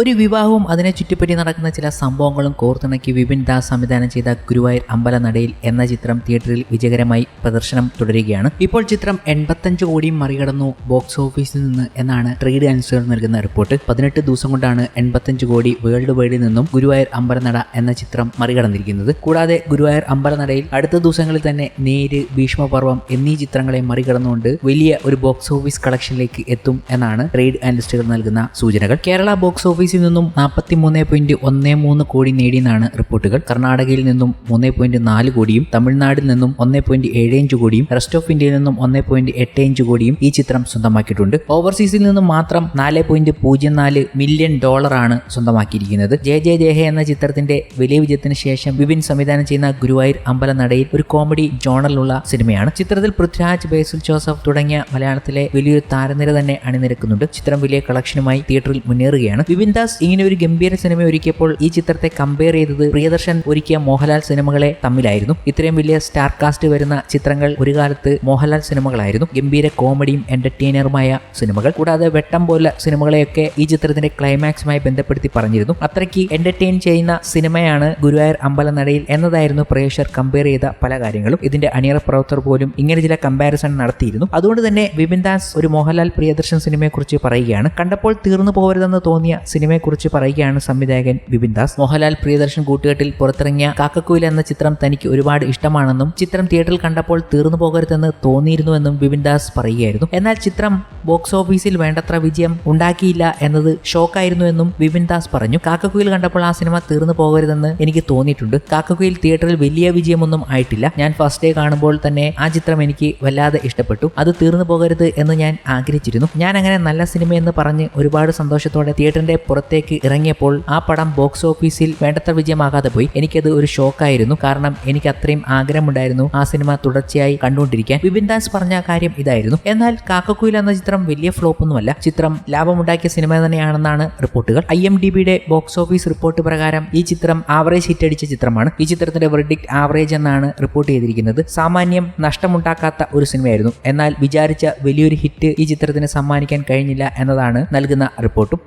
ഒരു വിവാഹവും അതിനെ ചുറ്റിപ്പറ്റി നടക്കുന്ന ചില സംഭവങ്ങളും കോർത്തിണക്കി വിപിൻ ദാസ് സംവിധാനം ചെയ്ത ഗുരുവായൂർ അമ്പലനടയിൽ എന്ന ചിത്രം തിയേറ്ററിൽ വിജയകരമായി പ്രദർശനം തുടരുകയാണ്. ഇപ്പോൾ ചിത്രം എൺപത്തഞ്ച് കോടിയും മറികടന്നു ബോക്സ് ഓഫീസിൽ നിന്ന് എന്നാണ് ട്രേഡ് അനുസരിച്ച് നൽകുന്ന റിപ്പോർട്ട്. പതിനെട്ട് ദിവസം കൊണ്ടാണ് എൺപത്തഞ്ച് കോടി വേൾഡ് വൈഡിൽ നിന്നും ഗുരുവായൂർ അമ്പലനട എന്ന ചിത്രം മറികടന്നിരിക്കുന്നത്. കൂടാതെ ഗുരുവായൂർ അമ്പലനടയിൽ അടുത്ത ദിവസങ്ങളിൽ തന്നെ നേര് ഭീഷ്മപർവം എന്നീ ചിത്രങ്ങളെ മറികടന്നുകൊണ്ട് വലിയ ഒരു ബോക്സ് ഓഫീസ് കളക്ഷനിലേക്ക് എത്തും എന്നാണ് ട്രേഡ് അനലിസ്റ്റുകൾ നൽകുന്ന സൂചനകൾ. കേരള ബോക്സ് ഓഫീസിൽ നിന്നും നാൽപ്പത്തി മൂന്ന് പോയിന്റ് ഒന്ന് മൂന്ന് കോടി നേടിയെന്നാണ് റിപ്പോർട്ടുകൾ. കർണാടകയിൽ നിന്നും മൂന്ന് പോയിന്റ് നാല് കോടിയും തമിഴ്നാടിൽ നിന്നും ഒന്ന് പോയിന്റ് ഏഴ് അഞ്ച് കോടിയും റെസ്റ്റ് ഓഫ് ഇന്ത്യയിൽ നിന്നും ഒന്ന് പോയിന്റ് എട്ട് അഞ്ച് കോടിയും ഈ ചിത്രം സ്വന്തമാക്കിയിട്ടുണ്ട്. ഓവർസീസിൽ നിന്നും മാത്രം നാല് പോയിന്റ് പൂജ്യം നാല് മില്യൺ ഡോളറാണ് സ്വന്തമാക്കിയിരിക്കുന്നത്. ജയ ജയ ജേഹ എന്ന ചിത്രത്തിന്റെ വലിയ വിജയത്തിന് ശേഷം വിപിൻ സംവിധാനം ചെയ്യുന്ന ഗുരുവായൂർ അമ്പലനടയിൽ ഒരു കോമഡി ജോണലുള്ള സിനിമയാണ്. ചിത്രത്തിൽ പൃഥ്വിരാജ് ബേസുൽ ജോസഫ് തുടങ്ങിയ മലയാളത്തിലെ വലിയൊരു താരനിര തന്നെ അണിനിരക്കുന്നുണ്ട്. ചിത്രം വലിയ കളക്ഷനുമായി തിയേറ്ററിൽ മുന്നേറുകയാണ്. വിപിൻ ദാസ് ഇങ്ങനെ ഒരു ഗംഭീര സിനിമ ഒരുക്കിയപ്പോൾ ഈ ചിത്രത്തെ കമ്പയർ ചെയ്തത് പ്രിയദർശൻ ഒരുക്കിയ മോഹൻലാൽ സിനിമകളെ തമ്മിലായിരുന്നു. ഇത്രയും വലിയ സ്റ്റാർ കാസ്റ്റ് വരുന്ന ചിത്രങ്ങൾ ഒരു കാലത്ത് മോഹൻലാൽ സിനിമകളായിരുന്നു ഗംഭീര കോമഡിയും എന്റർടൈനറുമായ സിനിമകൾ കൂടാതെ വെട്ടം പോലെ സിനിമകളെയൊക്കെ ഈ ചിത്രത്തിന്റെ ക്ലൈമാക്സുമായി ബന്ധപ്പെടുത്തി പറഞ്ഞിരുന്നു. അത്രയ്ക്ക് എന്റർടൈൻ ചെയ്യുന്ന സിനിമയാണ് ഗുരുവായൂർ അമ്പലനടയിൽ എന്നതായിരുന്നു പ്രേക്ഷകർ കമ്പയർ ചെയ്ത പല കാര്യങ്ങളും. ഇതിന്റെ അണിയറ പ്രവർത്തകർ പോലും ഇങ്ങനെ ചില കമ്പാരിസൺ നടത്തിയിരുന്നു. അതുകൊണ്ട് തന്നെ വിപിൻ ദാസ് ഒരു മോഹൻലാൽ പ്രിയദർശൻ സിനിമയെക്കുറിച്ച് പറയുകയാണ്. കണ്ടപ്പോൾ തീർന്നു പോകരുതെന്ന് തോന്നിയ സിനിമയെക്കുറിച്ച് പറയുകയാണ് സംവിധായകൻ വിപിൻ ദാസ്. മോഹൻലാൽ പ്രിയദർശൻ കൂട്ടുകെട്ടിൽ പുറത്തിറങ്ങിയ കാക്കക്കുയിൽ എന്ന ചിത്രം തനിക്ക് ഒരുപാട് ഇഷ്ടമാണെന്നും ചിത്രം തിയേറ്ററിൽ കണ്ടപ്പോൾ തീർന്നു പോകരുതെന്ന് തോന്നിയിരുന്നുവെന്നും വിപിൻ ദാസ് പറയുകയായിരുന്നു. എന്നാൽ ചിത്രം ബോക്സ് ഓഫീസിൽ വേണ്ടത്ര വിജയം ഉണ്ടാക്കിയില്ല എന്നത് ഷോക്കായിരുന്നു എന്നും വിപിൻ ദാസ് പറഞ്ഞു. കാക്കക്കുയിൽ കണ്ടപ്പോൾ ആ സിനിമ തീർന്നു പോകരുതെന്ന് എനിക്ക് തോന്നിയിട്ടുണ്ട്. കാക്കക്കുയിൽ തിയേറ്ററിൽ വലിയ വിജയമൊന്നും ആയിട്ടില്ല. ഞാൻ ഫസ്റ്റ് ഡേ കാണുമ്പോൾ തന്നെ ആ ചിത്രം എനിക്ക് വല്ലാതെ ഇഷ്ടപ്പെട്ടു. അത് തീർന്നു പോകരുത് എന്ന് ഞാൻ ആഗ്രഹിച്ചിരുന്നു. ഞാൻ അങ്ങനെ നല്ല സിനിമയെന്ന് പറഞ്ഞ് ഒരുപാട് സന്തോഷത്തോടെ തിയേറ്ററിന്റെ പുറത്തേക്ക് ഇറങ്ങിയപ്പോൾ ആ പടം ബോക്സ് ഓഫീസിൽ വേണ്ടത്ര വിജയമാകാതെ പോയി. എനിക്കത് ഒരു ഷോക്കായിരുന്നു കാരണം എനിക്ക് അത്രയും ആഗ്രഹമുണ്ടായിരുന്നു ആ സിനിമ തുടർച്ചയായി കണ്ടുകൊണ്ടിരിക്കാൻ. വിപിൻ ദാസ് പറഞ്ഞ കാര്യം ഇതായിരുന്നു. എന്നാൽ കാക്കക്കുയിൽ എന്ന ചിത്രം വലിയ ഫ്ലോപ്പൊന്നുമല്ല ചിത്രം ലാഭമുണ്ടാക്കിയ സിനിമ തന്നെയാണെന്നാണ് റിപ്പോർട്ടുകൾ. ഐ എം ഡി ബിയുടെ ബോക്സ് ഓഫീസ് റിപ്പോർട്ട് പ്രകാരം ഈ ചിത്രം ആവറേജ് ഹിറ്റ് അടിച്ച ചിത്രമാണ്. ഈ ചിത്രത്തിന്റെ വെർഡിക്ട് ആവറേജ് എന്നാണ് റിപ്പോർട്ട് ചെയ്തിരിക്കുന്നത്. സാമാന്യം നഷ്ടമുണ്ടാക്കാത്ത ഒരു സിനിമയായിരുന്നു എന്നാൽ വിചാരിച്ച വലിയൊരു ഹിറ്റ് ഈ ചിത്രത്തിന് സമ്മാനിക്കാൻ കഴിഞ്ഞില്ല എന്നതാണ് നൽകുന്ന റിപ്പോർട്ടും.